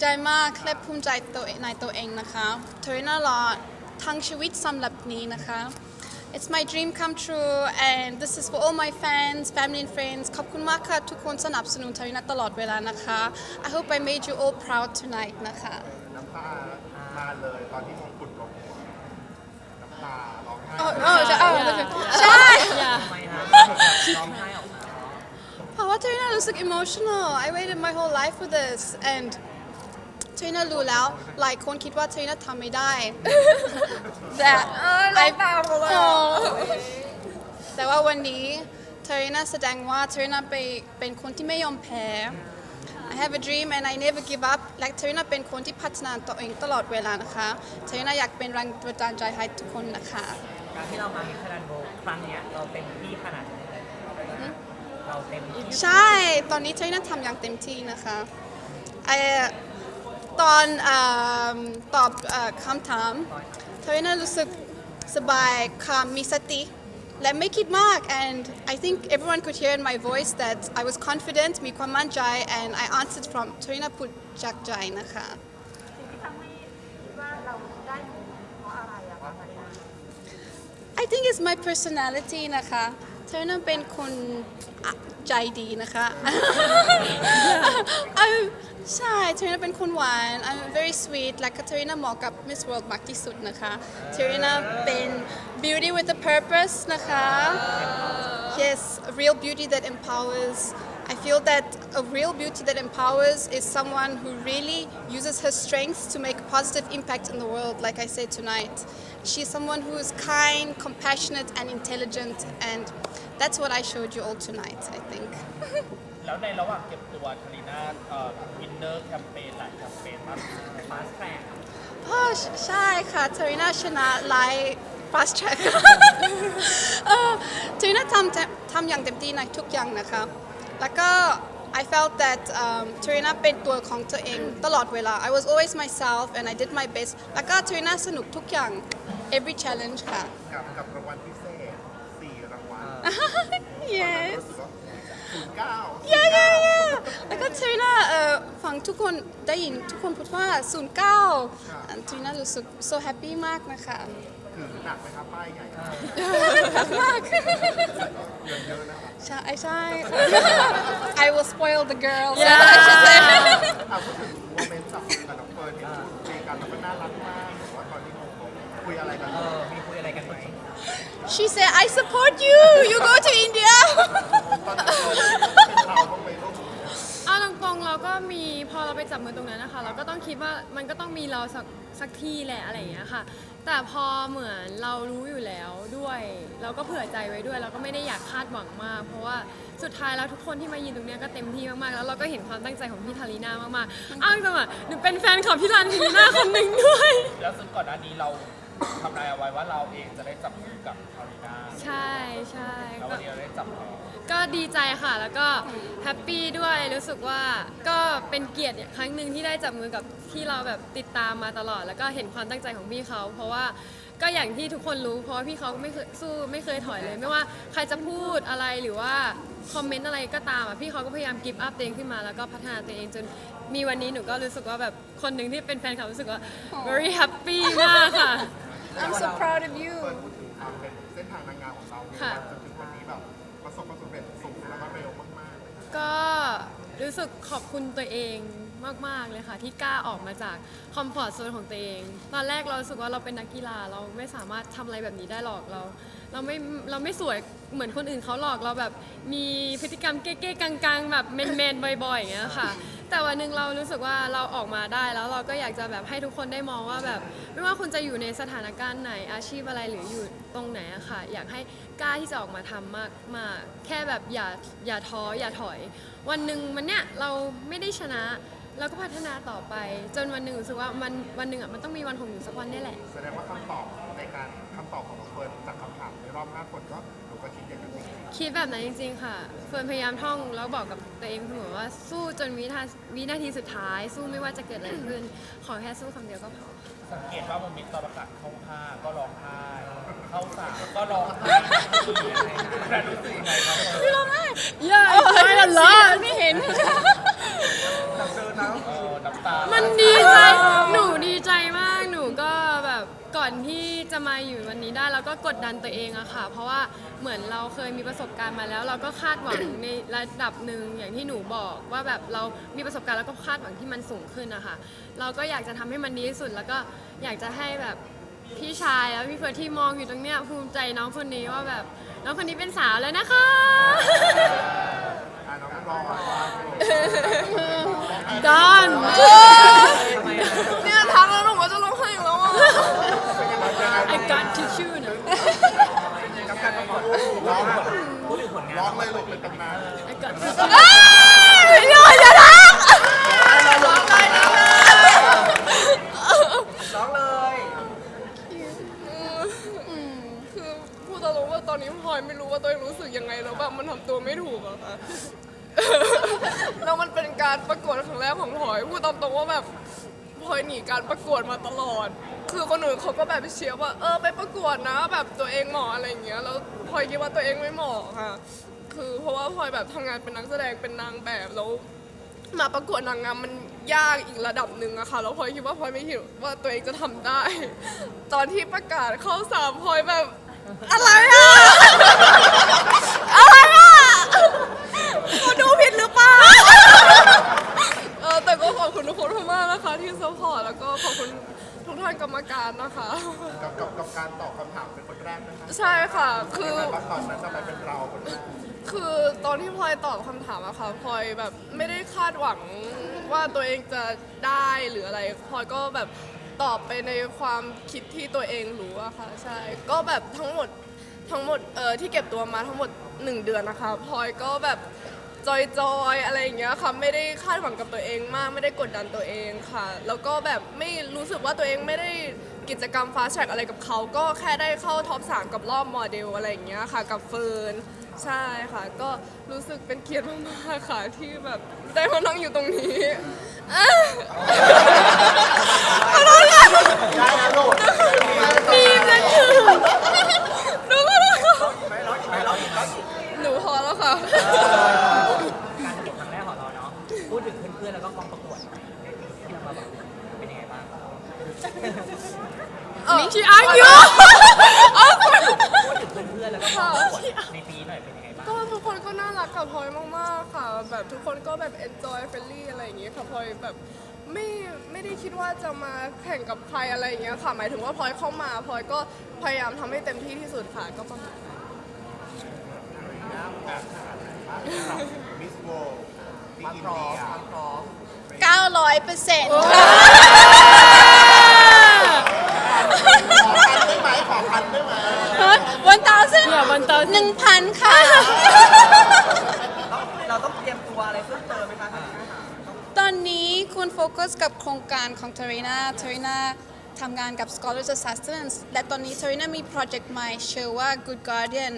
ใจมากและภูมิใจตัวในตัวเองนะคะเทอริน่ารอทั้งชีวิตสำหรับนี้นะคะ It's my dream come true and this is for all my fans, family and friends ขอบคุณมากค่ะ ทุกคนสนับสนุนเทอริน่าตลอดเวลานะคะ I hope I made you all proud tonight นะคะ น้ำตามาเลยตอนที่มงกุฎลงหัวน้ำตาร้องไห้โอ้โอ้ใช่โอ้ใช่อย่าทำไมฮะร้องไห้ออกมา เพราะว่าเทอริน่ารู้สึก emotional I waited my whole life for this and เทอริน่ารู้แล้ว หลายคนคิดว่าเทอริน่าทำไม่ได้ แต่ เออร้องตามเขาเลยโอ้แต่ว่าวันนี้เทอริน่าแสดงว่าเทอริน่าไปเป็นคนที่ไม่ยอมแพ้ I have a dream and I never give up และเทอริน่าเป็นคนที่พัฒนาตัวเองตลอดเวลานะคะเทอริน่าอยากเป็นแรงบันดาลใจให้ทุกคนนะคะการที่เรามามิสแลนโบครั้งเนี้ยเราเต็มที่ขนาดไหนเลยเราเต็มที่ใช่ ตอนนี้เทรนน่าทำอย่างเต็มที่นะคะไอ ตอนเออตอบเอ่อคำถามเทรนน่ารู้สึกสบายคำมีสติและไม่คิดมาก and I think everyone could hear in my voice that I was confident มีความมั่นใจ and I answered from เทรนน่าพูดจากใจนะคะที่ทำให้คิดว่าเราได้มงเพราะอะไรอะคะมารินา I think it's my personality นะคะ เธอน่าเป็นคนอะใจดีนะคะ I'm ใช่เธอน่าเป็นคนหวาน I'm very sweet และก็เธอน่าเหมาะกับ Miss World มากที่สุดนะคะเธอน่าเป็น beauty with a purpose นะคะ Yes a real beauty that empowers I feel that a real beauty that empowers is someone who really uses her strengths to make a positive impact in the world, like I said tonight. She's someone who is kind, compassionate, and intelligent, and that's what I showed you all tonight, I think. แล้วในระหว่างเก็บตัวคาริน่าวินเนอร์แคมเปญหลายแคมเปญมาก ฟาสแทร็ก พ่อใช่ค่ะเทอริน่าชนะไลาย fast track เออเทอริน่าทำทำอย่างเต็มที่ในทุกอย่างนะคะ แล้วก็ I felt that um, เทอริน่าเป็นตัวของตัวเองตลอดเวลา I was always myself and I did my best แล้วก็เทอริน่าสนุกทุกอย่าง every challenge ค่ะ กับกับรางวัลพิเศษสี่รางวัล yes รู้สึกว่าศูนย์เก้า yeah yeah yeah แล้วก็เทอริน่าเอ่อฟังทุกคนได้ยินทุกคนพูดว่า 09เทอริน่ารู้สึก so happy มากนะคะถือ หนักไหมครับป้ายใหญ่มากเงินเยอะนะครับใช่ใช่ I will spoil the girls อะพูดถึงโมเมนต์จับมือกับน้องเฟิร์นที่พูดคุยกันแล้วก็น่ารักมากบอกว่าตอนที่มงกุฎคุยอะไรกันเออมีคุยอะไรกันไหม She said I support you you go to India ตอนที่เฟิร์นเป็น ก็มีพอเราไปจับมือตรงนั้นนะคะ เราก็ต้องคิดว่ามันก็ต้องมีเราสักสักที่แหละอะไรอย่างเงี้ยค่ะ แต่พอเหมือนเรารู้อยู่แล้วด้วย เราก็เผื่อใจไว้ด้วย เราก็ไม่ได้อยากคาดหวังมาก เพราะว่าสุดท้ายแล้วทุกคนที่มายืนตรงเนี้ยก็เต็มที่มากๆแล้วเราก็เห็นความตั้งใจของพี่ทารีน่ามากๆอ้างจังอะหนูเป็นแฟนคลับพี่ทารีน่าคนหนึ่งด้วย แล้วซึ่งก่อนหน้านี้เราทำนายเอาไว้ว่าเราเองจะได้จับมือกับคาริน่าใช่ใช่แล้วก็วันนี้เราได้จับมือ ก็ดีใจค่ะ แล้วก็แฮปปี้ด้วยรู้สึกว่าก็เป็นเกียรติครั้งหนึ่งที่ได้จับมือกับที่เราแบบติดตามมาตลอด แล้วก็เห็นความตั้งใจของพี่เขา เพราะว่าก็อย่างที่ทุกคนรู้ เพราะว่าพี่เขาก็ไม่เคยสู้ไม่เคยถอยเลย ไม่ว่าใครจะพูดอะไรหรือว่าคอมเมนต์อะไรก็ตามอะพี่เขาก็พยายามกิฟต์อัพตัวเองขึ้นมาแล้วก็พัฒนาตัวเองจนมีวันนี้หนูก็รู้สึกว่าแบบคนหนึ่งที่เป็นแฟนคลับรู้สึกว่า very happy มากค่ะ I'm so proud of you เฟิร์นพูดถึงความเป็นเส้นทางนางงามของเราเนี่ยค่ะจนถึง รู้สึกขอบคุณตัวเองมาก ๆ เลยค่ะ ที่กล้าออกมาจากคอมฟอร์ z โซนของตัวเอง ตอนแรกเรารู้สึกว่าเราเป็นนักกีฬาเราไม่สามารถทำอะไรแบบนี้ได้หรอกเรา เราไม่เราไม่สวยเหมือนคนอื่นเขาหรอกเราแบบมีพฤติกรรมเก๊ๆกังๆ แบบเมนๆบ่อยๆอย่างเงี้ยค่ะ แต่วันหนึ่งเรารู้สึกว่าเราออกมาได้แล้วเราก็อยากจะแบบให้ทุกคนได้มองว่าแบบ ไม่ว่าคุณจะอยู่ในสถานการณ์ไหนอาชีพอะไรหรืออยู่ตรงไหนอะค่ะ อยากให้กล้าที่จะออกมาทำมากมากแค่แบบอย่าอย่าท้ออย่าถอย วันหนึ่งมันเนี้ยเราไม่ได้ชนะเราก็พัฒนาต่อไป จนวันหนึ่งรู้สึกว่ามันวันหนึ่งอะมันต้องมีวันของหนูสักวันนี่แหละ แสดงว่าคำตอบในการคำตอบของน้องเฟิร์นจากคำถามในรอบห้าคนก็ คิดแบบนั้นจริง ๆ ค่ะเฟิร์นพยายามท่องแล้วบอกกับตัวเองเสมอว่าสู้จนวินาวินาทีสุดท้าย สู้ไม่ว่าจะเกิดอะไรขึ้น ขอแค่สู้คำเดียวก็พอ สังเกตว่าโมเมนต์ตอนประกาศเข้าห้าก็ร้องไห้เข้าสามก็ร้องไห้แต่รู้สึกยังไงครับพี่ร้องไห้ Yeah, I cried a lot. ไม่เห็นๆแต่เจอนะเออน้ำตา มันดี อนที่จะมาอยู่วันนี้ได้เราก็กดดันตัวเองอะค่ะ เพราะว่าเหมือนเราเคยมีประสบการณ์มาแล้ว เราก็คาดหวัง ในระดับหนึ่งอย่างที่หนูบอกว่าแบบเรามีประสบการณ์แล้วก็คาดหวังที่มันสูงขึ้นนะคะเราก็อยากจะทำให้มันดีที่สุดแล้วก็อยากจะให้แบบพี่ชายแล้วพี่เฟิร์สที่มองอยู่ตรงเนี้ยภูมิใจน้องคนนี้ว่าแบบน้องคนนี้เป็นสาวแล้วนะคะ อะน้องรอก่อนทำไมอะเนี่ยทักแล้วหนูก็จะร้องไห้อีกแล้วอะ I got tissue นะ กับการประกวดร้องพูดถึงผลงานร้องเลยลูกเป็นตำนาน I got พี่น้อยจะทักร้องเลยคือพูดตรงๆว่าตอนนี้พลอยไม่รู้ว่าตัวเองรู้สึกยังไงแล้วแบบมันทำตัวไม่ถูกอะค่ะ แล้วมันเป็นการประกวดครั้งแรกของพลอยพูดตามตรงว่าแบบพลอยหนีการประกวดมาตลอด คือคนอื่นเขาก็แบบเชียร์ว่าเออไปประกวดนะแบบตัวเองเหมาะอะไรอย่างเงี้ยแล้วพลอยคิดว่าตัวเองไม่เหมาะค่ะ คือเพราะว่าพลอยแบบทำงานเป็นนักแสดงเป็นนางแบบแล้วมาประกวดนางงามมันยากอีกระดับหนึ่งอะค่ะแล้วพลอยคิดว่าพลอยไม่คิดว่าตัวเองจะทำได้ ตอนที่ประกาศเข้าสามพลอยแบบอะไรอะอะไรอะกูดูผิดหรือเปล่า เออแต่ก็ขอบคุณทุกคนมากๆนะคะที่ซัพพอร์ตแล้วก็ขอบคุณ ทุกท่านกรรมการนะคะ กับกับกับการตอบคำถามเป็นคนแรกนะคะใช่ค่ะคือทำไมว่าตอนนั้นทำไมเป็นเราคนแรกคือตอนที่พลอยตอบคำถามอะค่ะพลอยแบบไม่ได้คาดหวังว่าตัวเองจะได้หรืออะไรพลอยก็แบบตอบไปในความคิดที่ตัวเองรู้อะค่ะใช่ก็แบบทั้งหมดทั้งหมดเออที่เก็บตัวมาทั้งหมด 1 เดือนนะคะพลอยก็แบบ จอยๆอะไรอย่างเงี้ยค่ะไม่ได้คาดหวังกับตัวเองมากไม่ได้กดดันตัวเองค่ะ แล้วก็แบบไม่รู้สึกว่าตัวเองไม่ได้กิจกรรมฟาสแทร็กอะไรกับเขาก็แค่ได้เข้าท็อปสามกับรอบโมเดลอะไรอย่างเงี้ยค่ะ กับเฟิร์นใช่ค่ะ ก็รู้สึกเป็นเกียรติมากๆค่ะที่แบบได้มานั่งอยู่ตรงนี้อะขอโทษค่ะได้นะลูกมีนะคือหนูขอโทษค่ะไม่ร้องอีกไหมร้องอีกร้องอีกหนูพอแล้วค่ะ มิชิอังยูพูดถึงเพื่อนๆแล้วก็กองประกวดในปีหน่อยเป็นยังไงบ้างก็ทุกคนก็น่ารักกับพลอยมาก ๆ ค่ะ แบบทุกคนก็แบบ enjoy friendly อะไรอย่างเงี้ยค่ะพลอยแบบไม่ไม่ได้คิดว่าจะมาแข่งกับใครอะไรอย่างเงี้ยค่ะ หมายถึงว่าพลอยเข้ามาพลอยก็พยายามทำให้เต็มที่ที่สุดค่ะก็ประมาณนั้นมิสโวที่อินเดีย900เปอร์เซ็นต์ ขอพันได้ไหมขอพันได้ไหม วันตาเส้น Yeah, 1,000 หนึ่งพันค่ะเราต้องเตรียมตัวอะไรเพิ่มเติมไหมคะตอนนี้คุณโฟกัสกับโครงการของ t a r i n a t a r i n a ทำงานกับ Scholars Assistance และตอนนี้ t a r i n a มีโปรเจกต์ใหม่ชื่อว่า Good Guardian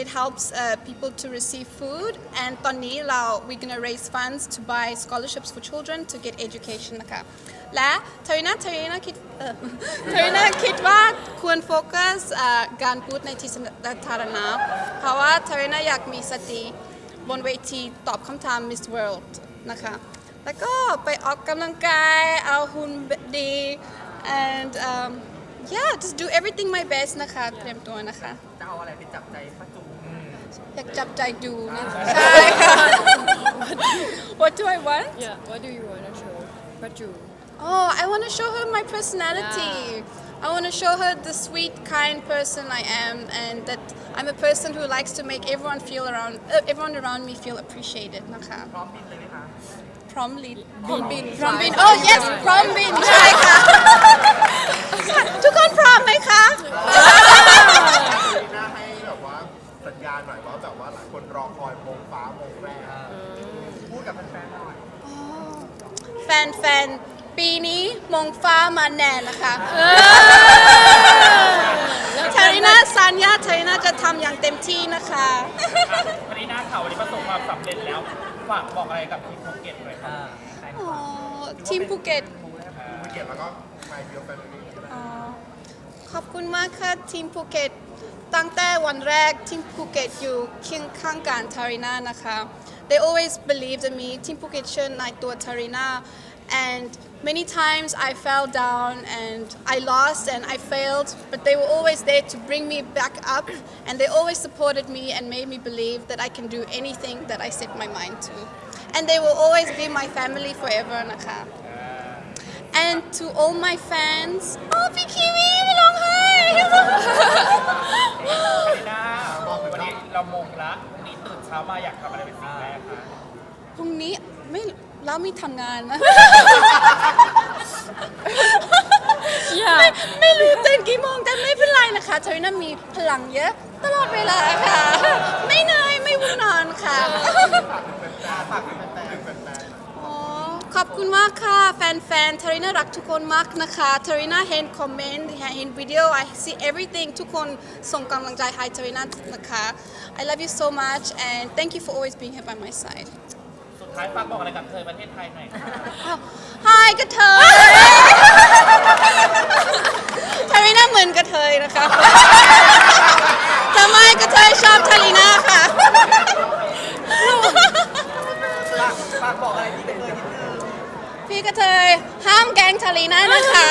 It helps uh, people to receive food and ตอนนี้เรา we're gonna raise funds to buy scholarships for children to get education นะคะ และ t a r i n a t a r i n a คิดเอ่อ t a r i n a คิดว่าควรโฟกัสเอ่อการพูดในที่สาธารณะเพราะว่า t a r i n a อยากมีสติ บนเวทีตอบคำถาม Miss World นะคะ แล้วก็ไปออกกำลังกาย เอาหุ่นดี and um, yeah just do everything my best นะคะ เตรียมตัวนะคะ จะเ อาอะไรไปจับใจป้าจู อยากจับใจดูนะใช่ค่ะ What do I want Yeah what do you want to show ปัจจุ Oh I want to show her my personality I want to show her the sweet kind person I am and that I'm a person who likes to make everyone feel around uh, everyone around me feel appreciated นะคะ พร้อมบินเลยไหมคะ พร้อมลินพร้อมบินพร้อมบิน oh yes พร้อมบิน ใช่ค่ะ ทุกคนพร้อมไหมคะ รอคอยมงฟ้ามงแรกพูดกับแฟนๆหน่อยแฟนๆ ปีนี้มงฟ้ามาแน่นะคะเทริน่าสัญญาเทริน่าจะทำอย่างเต็มที่นะคะ วันนี้หน้าข่าววันนี้ประสบความสำเร็จแล้ว ฝากบอกอะไรกับทีมภูเก็ตหน่อยครับอ่าใครอ๋อทีมภูเก็ตภูเก็ตแล้วก็ไมเบียลแฟมิลี่อ๋อขอบคุณมากค่ะทีมภูเก็ต ตั้งแต่วันแรกทีมภูเก็ตอยู่เคียงข้างกันทาริน่านะคะ They always believed in me ทีมภูเก็ตเชิญนายตัวทาริน่า And many times I fell down and I lost and I failed, but they were always there to bring me back up and they always supported me and made me believe that I can do anything that I set my mind to. And they will always be my family forever, Naka. And to all my fans, oh, Bikini, belong ไม่น่าวันนี้เรามงละวันนี้ตื่นเช้ามาอยากทำอะไรเป็นสิ่งแรกคะพรุ่งนี้ไม่เรามีทำงานนะอย่า ไม่ไม่รู้ตื่นกี่โมงแต่ไม่เป็นไรนะคะเทริน่ามีพลังเยอะ ตลอดเวลาค่ะ ไม่เหนื่อยไม่วุ่นนอนค่ะ ฝากเป็นแฟนเป็นแฟนอ๋อ ขอบคุณมากค่ะ แฟนๆเทริน่ารักทุกคนมากนะคะเทริน่าเห็นคอมเมนต์เห็นวิดีโอ I see everything ทุกคนส่งกำลังใจให้เทริน่านะคะ I love you so much and thank you for always being here by my side สุดท้ายฝากบอกอะไรกับเธอประเทศไทยหน่อยค่ะอ้าว Hi กระเทยเทริน่าเหมือนกระเทยนะคะทำไมกระเทยชอบเทริน่าค่ะฝากฝากบอกอะไรที่เป็นเลยนิดนึง พี่กระเทยห้ามแกล้งชาลีน่านะคะ